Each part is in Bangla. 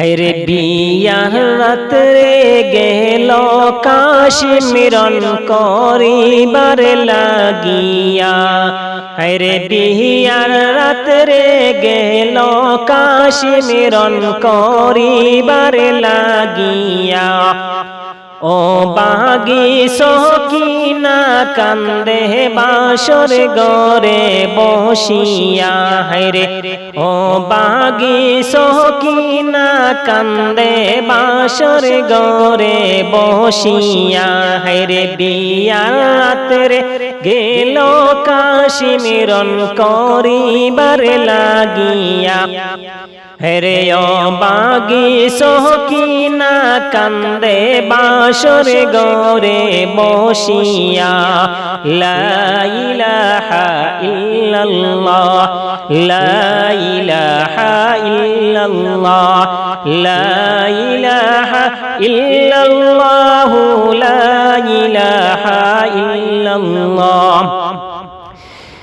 হায়রে বিয়ার রাত্রে গেল কাশ্মীরন করিবার লাগিয়া। হায়রে বিয়ার রাত্রে গেল কাশ্মীরন করিবার লাগিয়া। ও বাগি সকিনা কান্দে বাসর গরে বসিয়া হায়রে। ও বাগি সকিনা কান্দে বাসর গরে বসিয়া হায়রে। বিয়া রাতরে গেল কাশিমিরন করিবার লাগিয়া। হেরে বাগি সহকিনা কান্দে বাসর গরে বসিয়া লাইলাহা ইল্লাল্লাহ লাইলাহা ইল্লাল্লাহ লাইলাহা ইল্লাল্লাহ লাইলাহা ইল্লাল্লাহ।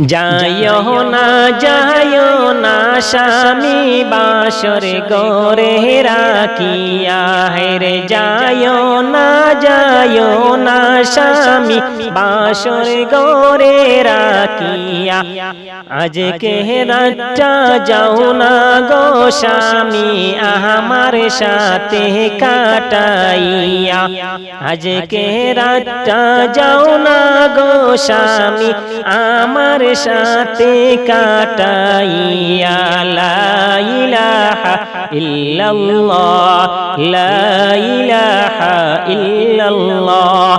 যায়ও না যাইও না স্বামী বাসর গরে রাখিয়া। হেরে যাইও না যাইও না স্বামী বাসর গরে রাখিয়া। আজকে রাতটা যাও না গো স্বামী, আমার সাথে কাটাইয়া। আজকে রাতটা যাও না গো স্বামী, আমার সাথে কাটাইয়া। লাইলাহা ইল্লাল্লাহ লাইলাহা ইল্লাল্লাহ।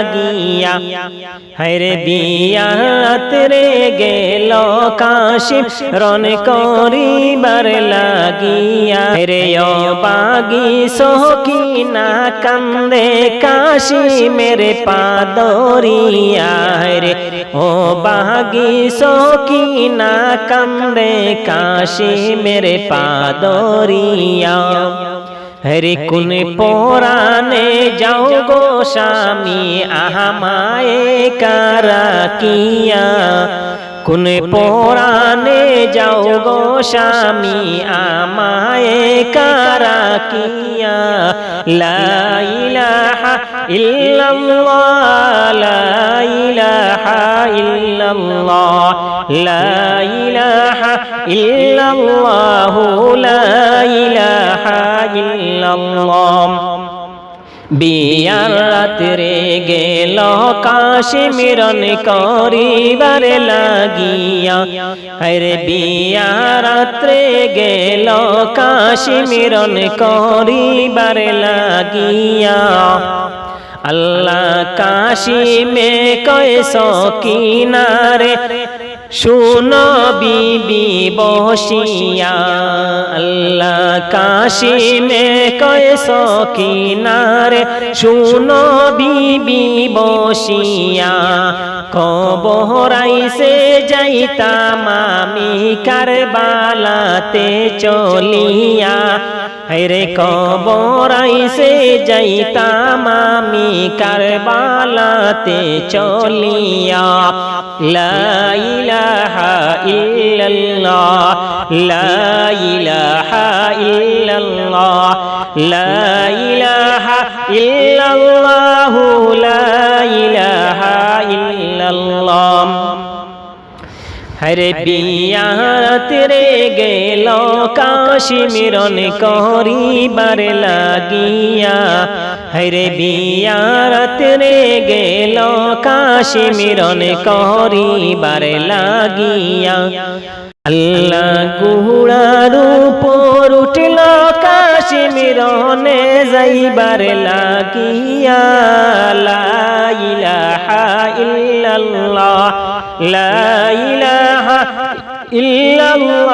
লাগিয়া। হরে বিয়াত রে গেল কাশিম রন করিবার লাগিয়া। রে ও বাগি সহকিনা, কান্দে কাশি মেরে পাদরিয়া রে ও বাগি সহকিনা, কান্দে কাশি মেরে পাদরিয়া। হরে কুন পোরানে যাও গো স্বামী আহামায়ে কারা কিয়া কুন পোরানে যাও গো স্বামী আমায়ে কারা কিয়া লাইলাহা ইল্লাল্লাহ লাইলাহা ইল্লাল্লাহ লাইলাহা ইল্লাল্লাহ। বিয়ার রাত্রে গেল কাশ্মীরন করিবার লাগিয়া। হরে বিয়ার রাত্রে গেল কাশ্মীরন করিবার লাগিয়া। আল্লাহ কাশি কাশিমে কয় সকিনারে শুনো বিবি, বসিয়া, আল্লাহ কাশিমে কয় সকিনারে শুনো বিবি, বসিয়া কবরাইছে যাইতাম, আমি কারবালাতে চলিয়া। রে কবরাইছে যাইতাম আমি কারবালাতে চলিয়া। লাইলাহা ইল্লাল্লাহ লাইলাহা ইল্লাল্লাহ লাইলাহা ইল্লাল্লাহ। আরে বিয়া রে গেল কাশি মিৰণে করিবার লাগিয়া। হরে বিয়া রে গেল কাশি মিৰনে করিবার লাগিয়া। আল্লাহ গুহুড়ার উপর উঠল কাশিমিরনে যাইবার লাগিয়া। লাইলাহা ইল্লাল্লাহ লাইলা ইল্লাল্লাহ।